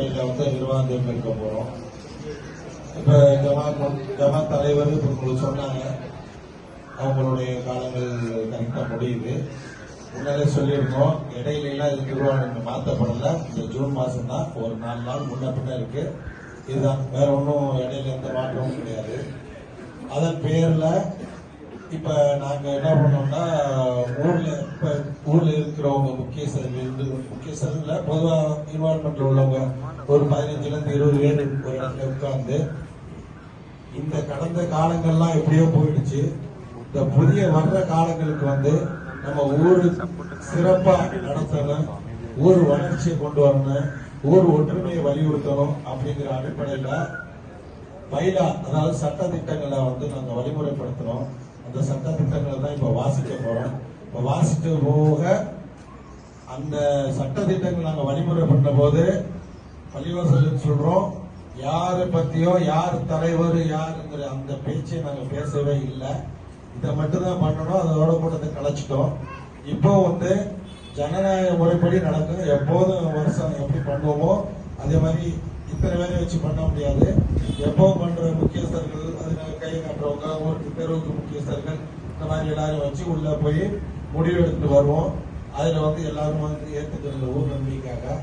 சிறப்பான முறையில் வந்து நிர்வாகம் தேர்ந்தெடுக்க போறோம். இப்ப ஜமாத் ஜமாத் தலைவர் இப்ப உங்களுக்கு சொன்னாங்க. அவங்களுடைய காலங்கள் கரெக்டா முடியுது. முன்னாலே சொல்லியிருக்கோம் இடையில எல்லாம் இது நிர்வாகம் மாற்றப்படல. இந்த ஜூன் மாசம் தான் ஒரு நாலு நாள் முன்ன பின்ன இருக்கு. இதுதான். வேற ஒன்றும் இடையில எந்த மாற்றமும் கிடையாது. அதன் பேர்ல இப்ப நாங்க என்ன பண்ணோம்னா ஊர்ல இப்ப ஊர்ல இருக்கிறவங்க முக்கியஸ்தர்கள் இருந்து முக்கியஸ்தர்கள பொதுவா இன்வால்மெண்ட்ல உள்ளவங்க ஒரு பதினஞ்சுல இருந்து இருபது பேர் ஒரு இடத்துல உட்கார்ந்து இந்த கடந்த காலங்கள்லாம் எப்படியோ போயிடுச்சு. இந்த புதிய வர்ற காலங்களுக்கு வந்து நம்ம ஊர் சிறப்பா நடத்தணும் ஊர் வளர்ச்சியை கொண்டு வரணும் ஊர் ஒற்றுமையை வலியுறுத்தணும் அப்படிங்கிற அடிப்படையில பைலா அதாவது சட்ட திட்டங்களை வந்து நாங்க வழிமுறைப்படுத்துறோம். அந்த சட்ட திட்டங்களை தான் இப்ப வாசிக்க போறோம். இப்ப வாசிக்க போக அந்த சட்ட திட்டங்கள் நாங்க வழிமுறை பண்ண போது பள்ளிவாசல் சொல்றோம். யாரை பத்தியோ யார் தலைவர் யாருங்கிற அந்த பேச்சை நாங்க பேசவே இல்லை. இதை மட்டும் தான் பண்ணணும். அதோட கூட்டத்தை கலைச்சிட்டோம். இப்போ வந்து ஜனநாயக முறைப்படி நடக்கும் எப்போதும் வருஷம் எப்படி பண்ணுவோமோ அதே மாதிரி இத்தனை பேரை வச்சு பண்ண முடியாது. எப்போ பண்ற முக்கியஸ்தர்கள் அதில் கை கட்டுறவங்க ஊருக்கு தெருவுக்கு முக்கியஸ்தர்கள் இந்த மாதிரி எல்லாரும் வச்சு உள்ள போய் முடிவு எடுத்துட்டு வருவோம். அதுல வந்து எல்லாரும் வந்து ஏத்துக்கிறது ஊர் நன்மைக்காக.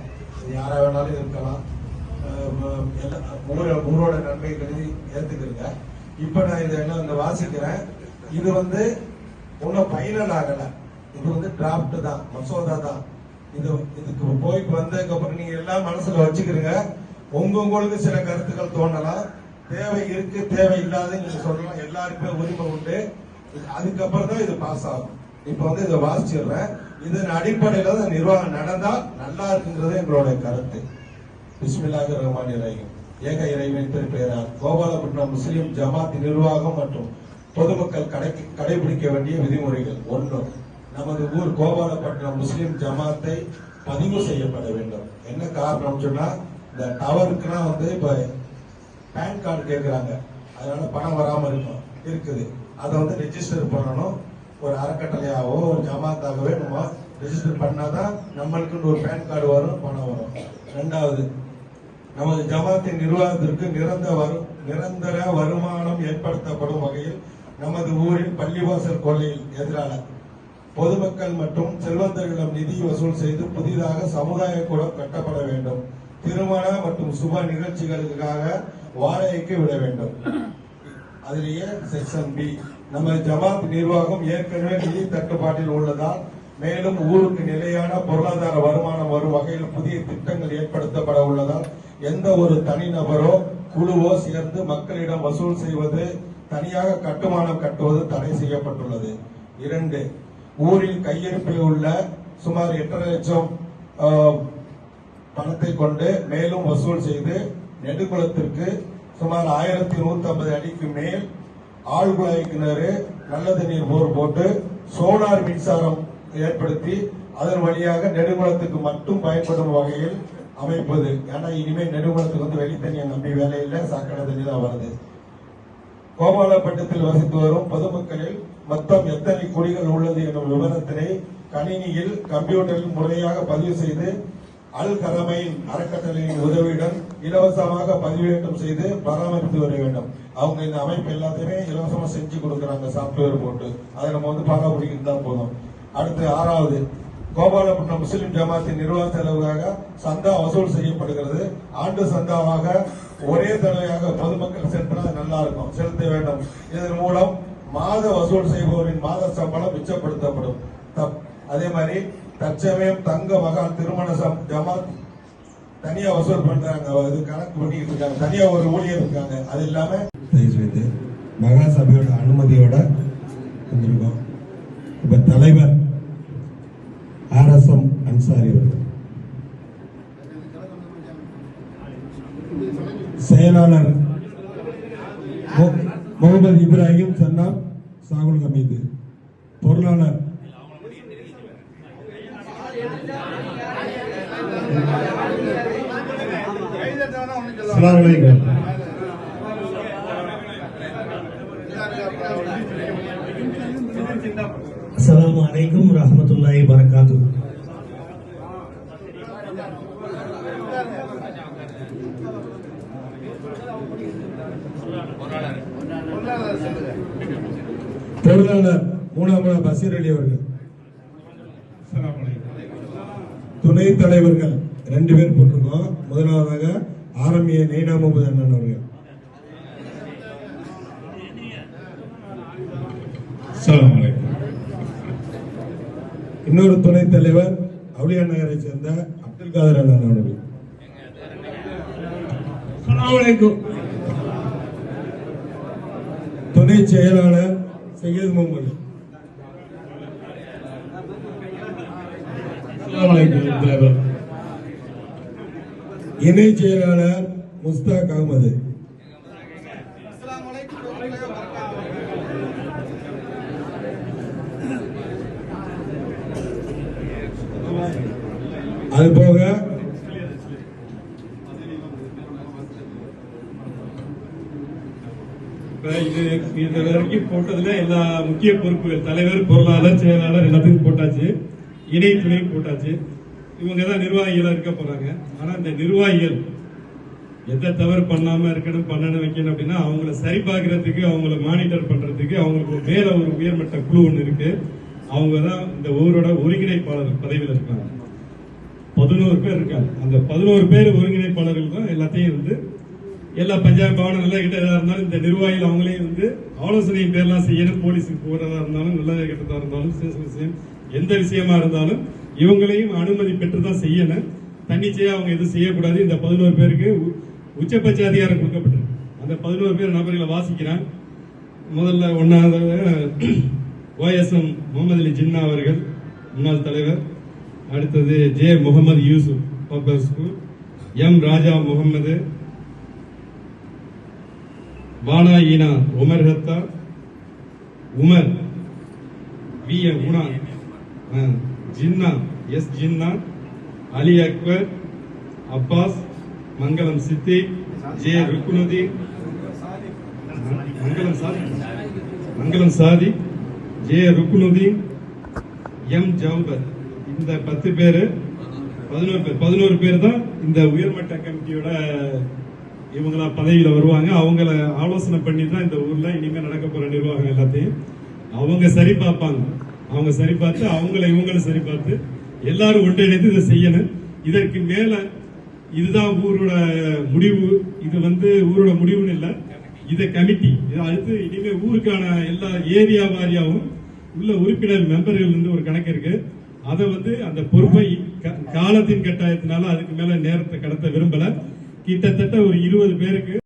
யாராக யாரா வேணாலும் இருக்கலாம். அஹ் ஊர- ஊரோட நன்மை கருதி ஏத்துக்கிறங்க. இப்ப நான் இதை என்ன இந்த வாசிக்கிறேன். இது வந்து ஒன்னும் ஃபைனல் ஆகல. இது வந்து டிராப்ட் தான் மசோதா தான். இது இதுக்கு போய் வந்ததுக்கு அப்புறம் நீங்க எல்லாம் மனசுல வச்சுக்கிறீங்க. உங்க உங்களுக்கு சில கருத்துக்கள் தோணலாம் தேவை இருக்கு தேவை இல்லாத நீங்க சொல்லலாம். எல்லாருக்குமே உரிமை உண்டு. அதுக்கப்புறம் தான் இது பாஸ் ஆகும். இப்ப வந்து இதை வாசிச்சிடுறேன். இதன் அடிப்படையில தான் நிர்வாகம் நடந்தா நல்லா இருக்குங்கிறது எங்களுடைய கருத்து. பிஸ்மில்லாக ரஹ்மான் ரஹீம் ஏக இறைவன் திருப்பெயரால் கோபாலபுரம் முஸ்லிம் ஜமாத் நிர்வாகம் மற்றும் பொதுமக்கள் கடை கடைபிடிக்க வேண்டிய விதிமுறைகள் ஒன்று. நமது ஊர் கோபாலப்பட்டினம் முஸ்லிம் ஜமாத்தை பதிவு செய்யப்பட வேண்டும். என்ன காரணம் சொன்னா இந்த டவருக்குலாம் வந்து இப்ப பேன் கார்டு கேட்குறாங்க அதனால பணம் வராம இருக்கும் இருக்குது. அதை வந்து ரெஜிஸ்டர் பண்ணணும். ஒரு அறக்கட்டளையாவோ ஒரு ஜமாத்தாகவே நம்ம ரெஜிஸ்டர் பண்ணாதான் நம்மளுக்குன்னு ஒரு பேன் கார்டு வரும் பணம் வரும். ரெண்டாவது நமது ஜமாத்தின் நிர்வாகத்திற்கு நிரந்தர வரும் நிரந்தர வருமானம் ஏற்படுத்தப்படும் வகையில் நமது ஊரில் பள்ளிவாசல் கொள்ளையில் எதிரான பொதுமக்கள் மற்றும் செல்வந்தர்களிடம் நிதி வசூல் செய்து புதிதாக சமுதாய கூடம் கட்டப்பட வேண்டும். திருமண மற்றும் சுப நிகழ்ச்சிகளுக்காக வாடகைக்கு விட வேண்டும். அதிலேயே செக்ஷன் பி நம்ம ஜமாத் நிர்வாகம் ஏற்கனவே நிதி தட்டுப்பாட்டில் உள்ளதால் மேலும் ஊருக்கு நிலையான பொருளாதார வருமானம் வரும் வகையில் புதிய திட்டங்கள் ஏற்படுத்தப்பட உள்ளதால் எந்த ஒரு தனிநபரோ குழுவோ சேர்ந்து மக்களிடம் வசூல் செய்வது தனியாக கட்டுமானம் கட்டுவது தடை செய்யப்பட்டுள்ளது. இரண்டு ஊரில் கையிருப்பில் உள்ள சுமார் எட்டரை லட்சம் பணத்தை கொண்டு மேலும் வசூல் செய்து நெடுங்குளத்திற்கு சுமார் ஆயிரத்தி நூத்தி ஐம்பது அடிக்கு மேல் ஆழ்குழாய் கிணறு நல்ல தண்ணீர் போர் போட்டு சோலார் மின்சாரம் ஏற்படுத்தி அதன் வழியாக நெடுங்குளத்துக்கு மட்டும் பயன்படும் வகையில் அமைப்பது. ஏன்னா இனிமேல் நெடுங்குளத்துக்கு வந்து வெளி தண்ணியை நம்பி வேலையில் சாக்கடை தண்ணி தான் வருது. கோபாலப்பட்டினத்தில் வசித்து வரும் பொதுமக்களில் மொத்தம் எத்தனை குடிகள் உள்ளது எனும் விவரத்தினை கணினியில் கம்ப்யூட்டரில் முறையாக பதிவு செய்து அல் கரமையின் அறக்கட்டளையின் உதவியுடன் இலவசமாக பதிவேற்றம் செய்து பராமரித்து வர வேண்டும். அவங்க இந்த அமைப்பு எல்லாத்தையுமே இலவசமா செஞ்சு கொடுக்குறாங்க சாப்ட்வேர் போட்டு. அதை நம்ம வந்து பராமரிக்கிறது தான் போதும். அடுத்து ஆறாவது கோபாலபுரம் முஸ்லிம் ஜமாத்தின் நிர்வாக செலவுக்காக சந்தா வசூல் செய்யப்படுகிறது. ஆண்டு சந்தாவாக ஒரே தடவையாக பொதுமக்கள் செலுத்தினா நல்லா இருக்கும் செலுத்த வேண்டும். இதன் மூலம் மாத வசூல் செய்பவரின் மாத சம்பளம் மிச்சப்படுத்தப்படும். தப்- அதே மாதிரி தற்சமயம் தங்க மகால் திருமண ஜமாத் தனியா வசூல் பண்றாங்க. இது கணக்கு பண்ணிட்டு இருக்காங்க. தனியா ஒரு ஊழியர் இருக்காங்க. அது இல்லாம தயவு மகா சபையோட அனுமதியோட வந்திருக்கோம். இப்ப தலைவர் ஆர் எஸ் எம் அன்சாரி அவர்கள். செயலாளர் முகமது இப்ராஹிம் சன்னாப் சாகுல் ஹமீது. பொருளாளர் அஸ்ஸலாமு அலைக்கும் அஸ்ஸலாமு அலைக்கும் ரஹ்மத்துல்லாஹி வரகாத்து பொருளாளர் மூணாம் பசீர் அலி அவர்கள். துணைத் தலைவர்கள் ரெண்டு பேர் போட்டிருக்கோம். முதலாவதாக ஆரம்பிய நெய்னா முகமது அண்ணன் அவர்கள். இன்னொரு துணைத் தலைவர் அவுளியா நகரை சேர்ந்த அப்துல் காதர் அண்ணன் அவர்கள். துணை செயலாளர் சையது முகமது. அஸ்ஸலாமு அலைக்கும் தலைவர். இணை செயலாளர் முஸ்தாக் அகமது. அதுபோக போக இது வரைக்கும் போட்டதுல எல்லா முக்கிய பொறுப்புகள் தலைவர் பொருளாளர் செயலாளர் எல்லாத்தையும் போட்டாச்சு. இணை துணையும் போட்டாச்சு. இவங்க தான் நிர்வாகிகளாக இருக்க போகிறாங்க ஆனால் இந்த நிர்வாகிகள் எந்த தவறு பண்ணாமல் இருக்கணும் பண்ணணும் வைக்கணும் அப்படின்னா அவங்கள சரி பார்க்கறதுக்கு அவங்கள மானிட்டர் பண்ணுறதுக்கு அவங்களுக்கு மேலே ஒரு உயர்மட்ட குழு ஒன்று இருக்குது அவங்க தான் இந்த ஊரோட ஒருங்கிணைப்பாளர் பதவியில் இருக்காங்க. பதினோரு பேர் இருக்காங்க. அந்த பதினோரு பேர் ஒருங்கிணைப்பாளர்கள் தான் எல்லாத்தையும் வந்து எல்லா பஞ்சாயத்து பவனம் நல்ல கிட்ட இருந்தாலும் இந்த நிர்வாகிகள் அவங்களே வந்து ஆலோசனை பேர்லாம் செய்யணும் போலீஸுக்கு போகிறதா இருந்தாலும் நல்ல கிட்டதாக இருந்தாலும் விசேஷ விஷயம் எந்த விஷயமா இருந்தாலும் இவங்களையும் அனுமதி பெற்று தான் செய்யணும் தன்னிச்சையா அவங்க எதுவும் செய்யக்கூடாது. இந்த பதினோரு பேருக்கு உ- உச்சபட்ச அதிகாரம் கொடுக்கப்பட்டது அந்த பதினோரு பேர் நபர்களை வாசிக்கிறேன் முதல்ல ஒன்னாவது ஓஎஸ்எம் முகமது அலி ஜின்னா அவர்கள் முன்னாள் தலைவர். அடுத்தது J Mohammed Yusuf public school. M Raja Mohammed. பானா ஈனா உமர் ஹத்தா. Umar V M Guna. ஆ, ஜின்னா எஸ் ஜின்னா அலி அக்பர் அப்பாஸ் மங்களம் சித்திக் ஜே ருக்குனுதீன் மங்களம் சாதி மங்களம் சாதி ஜே ருக்குனுதீன் எம் ஜவுபர் இந்த பத்து பேர் பதினோரு பேர் பதினோரு பேர் தான் இந்த உயர்மட்ட கமிட்டியோட இவங்களா பதவியில் வருவாங்க. அவங்கள ஆலோசனை பண்ணி தான் இந்த ஊரில் இனிமேல் நடக்க போகிற நிர்வாகம் எல்லாத்தையும் அவங்க சரி பார்ப்பாங்க. அவங்க சரி பார்த்து அவங்கள இவங்களை சரி பார்த்து எல்லாரும் ஒன்றிணைந்து இதை செய்யணும். இதற்கு மேல இதுதான் ஊரோட முடிவு. இது வந்து ஊரோட முடிவுன்னு இல்லை. இது கமிட்டி இது அடுத்து இனிமே ஊருக்கான எல்லா ஏரியா வாரியாவும் உள்ள உறுப்பினர் மெம்பர்கள் வந்து ஒரு கணக்கு இருக்கு. அதை வந்து அந்த பொறுப்பை க- காலத்தின் கட்டாயத்தினால அதுக்கு மேல நேரத்தை கடத்த விரும்பல. கிட்டத்தட்ட ஒரு இருபது பேருக்கு